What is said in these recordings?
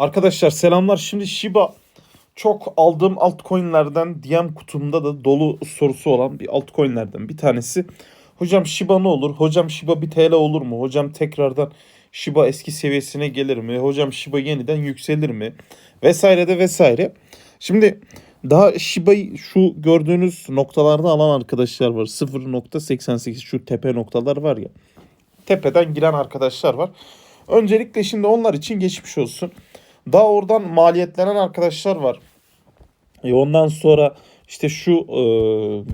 Arkadaşlar selamlar. Şimdi Shiba çok aldığım altcoin'lerden DM kutumda da dolu sorusu olan bir altcoin'lerden bir tanesi. Hocam Shiba ne olur? Hocam Shiba bir TL olur mu? Hocam tekrardan Shiba eski seviyesine gelir mi? Hocam Shiba yeniden yükselir mi? Vesaire de vesaire. Şimdi daha Shiba'yı şu gördüğünüz noktalarda alan arkadaşlar var. 0.88 şu tepe noktalar var ya. Tepeden giren arkadaşlar var. Öncelikle şimdi onlar için geçmiş olsun. Daha oradan maliyetlenen arkadaşlar var. E ondan sonra işte şu e,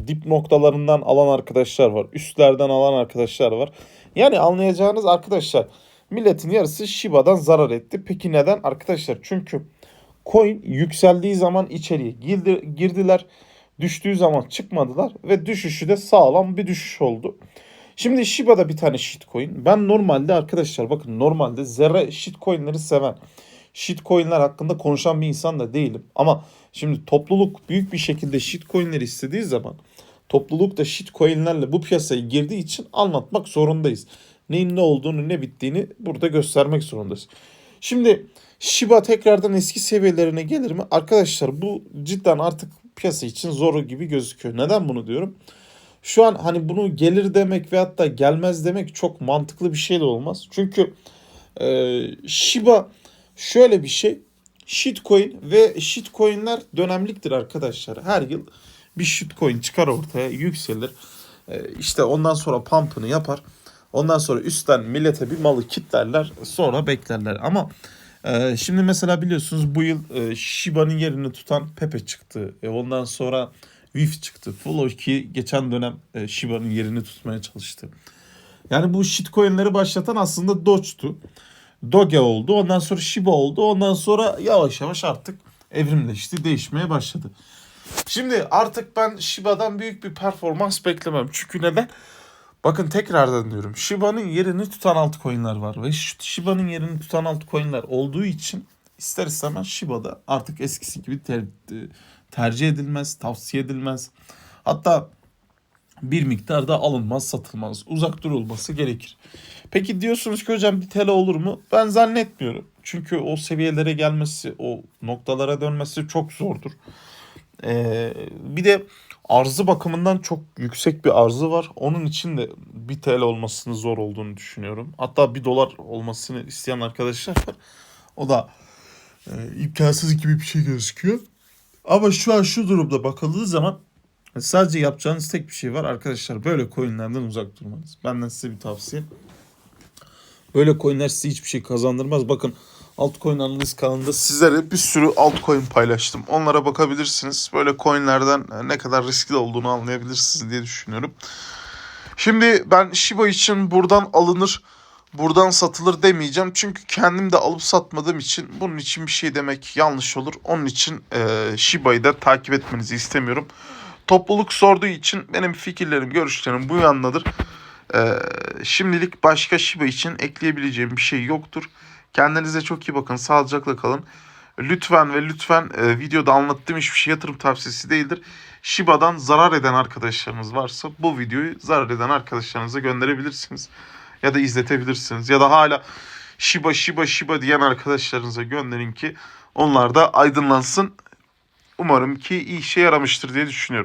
dip noktalarından alan arkadaşlar var. Üstlerden alan arkadaşlar var. Yani anlayacağınız arkadaşlar milletin yarısı Shiba'dan zarar etti. Peki neden? Arkadaşlar çünkü coin yükseldiği zaman içeriye girdi, girdiler. Düştüğü zaman çıkmadılar ve düşüşü de sağlam bir düşüş oldu. Şimdi Shiba'da bir tane shitcoin. Ben normalde arkadaşlar bakın normalde zerre shitcoinleri seven, shitcoinler hakkında konuşan bir insan da değilim. Ama şimdi topluluk büyük bir şekilde shitcoinleri istediği zaman topluluk da shitcoinlerle bu piyasaya girdiği için anlatmak zorundayız. Neyin ne olduğunu ne bittiğini burada göstermek zorundayız. Şimdi Shiba tekrardan eski seviyelerine gelir mi? Arkadaşlar bu cidden artık piyasa için zor gibi gözüküyor. Neden bunu diyorum? Şu an hani bunu gelir demek ve hatta gelmez demek çok mantıklı bir şey de olmaz. Çünkü e, Shiba şöyle bir şey. Shitcoin ve shitcoinler dönemliktir arkadaşlar. Her yıl bir shitcoin çıkar ortaya yükselir. E, işte ondan sonra pump'ını yapar. Ondan sonra üstten millete bir malı kitlerler sonra beklerler. Ama e, şimdi mesela biliyorsunuz bu yıl e, Shiba'nın yerini tutan Pepe çıktı. E, ondan sonra Wif çıktı. Flow ki geçen dönem Shiba'nın yerini tutmaya çalıştı. Yani bu shitcoin'leri başlatan aslında Doge'tu. Doge oldu. Ondan sonra Shiba oldu. Ondan sonra yavaş yavaş artık evrimleşti. Değişmeye başladı. Şimdi artık ben Shiba'dan büyük bir performans beklemem. Çünkü neden? Bakın tekrardan diyorum. Shiba'nın yerini tutan altcoin'ler var. Ve Shiba'nın yerini tutan altcoin'ler olduğu için ister istemez Shiba'da artık eskisi gibi ter- tercih edilmez, tavsiye edilmez. Hatta bir miktarda alınmaz, satılmaz, uzak durulması gerekir. Peki diyorsunuz ki hocam bir TL olur mu? Ben zannetmiyorum. Çünkü o seviyelere gelmesi, o noktalara dönmesi çok zordur. Ee, bir de arzı bakımından çok yüksek bir arzı var. Onun için de bir TL olmasının zor olduğunu düşünüyorum. Hatta bir dolar olmasını isteyen arkadaşlar var. O da e, imkansız gibi bir şey gözüküyor. Ama şu an şu durumda bakıldığı zaman sadece yapacağınız tek bir şey var arkadaşlar. Böyle coinlerden uzak durmanız. Benden size bir tavsiye. Böyle coinler size hiçbir şey kazandırmaz. Bakın altcoin analiz kanalında sizlere bir sürü altcoin paylaştım. Onlara bakabilirsiniz. Böyle coinlerden ne kadar riskli olduğunu anlayabilirsiniz diye düşünüyorum. Şimdi ben Shiba için buradan alınır, buradan satılır demeyeceğim. Çünkü kendim de alıp satmadığım için bunun için bir şey demek yanlış olur. Onun için e, Shiba'yı da takip etmenizi istemiyorum. Topluluk sorduğu için benim fikirlerim, görüşlerim bu yandadır. E, şimdilik başka Shiba için ekleyebileceğim bir şey yoktur. Kendinize çok iyi bakın, sağlıcakla kalın. Lütfen ve lütfen e, videoda anlattığım hiçbir şey yatırım tavsiyesi değildir. Shiba'dan zarar eden arkadaşlarınız varsa bu videoyu zarar eden arkadaşlarınıza gönderebilirsiniz. Ya da izletebilirsiniz. Ya da hala Shiba Shiba Shiba diyen arkadaşlarınıza gönderin ki onlar da aydınlansın. Umarım ki iyi işe yaramıştır diye düşünüyorum.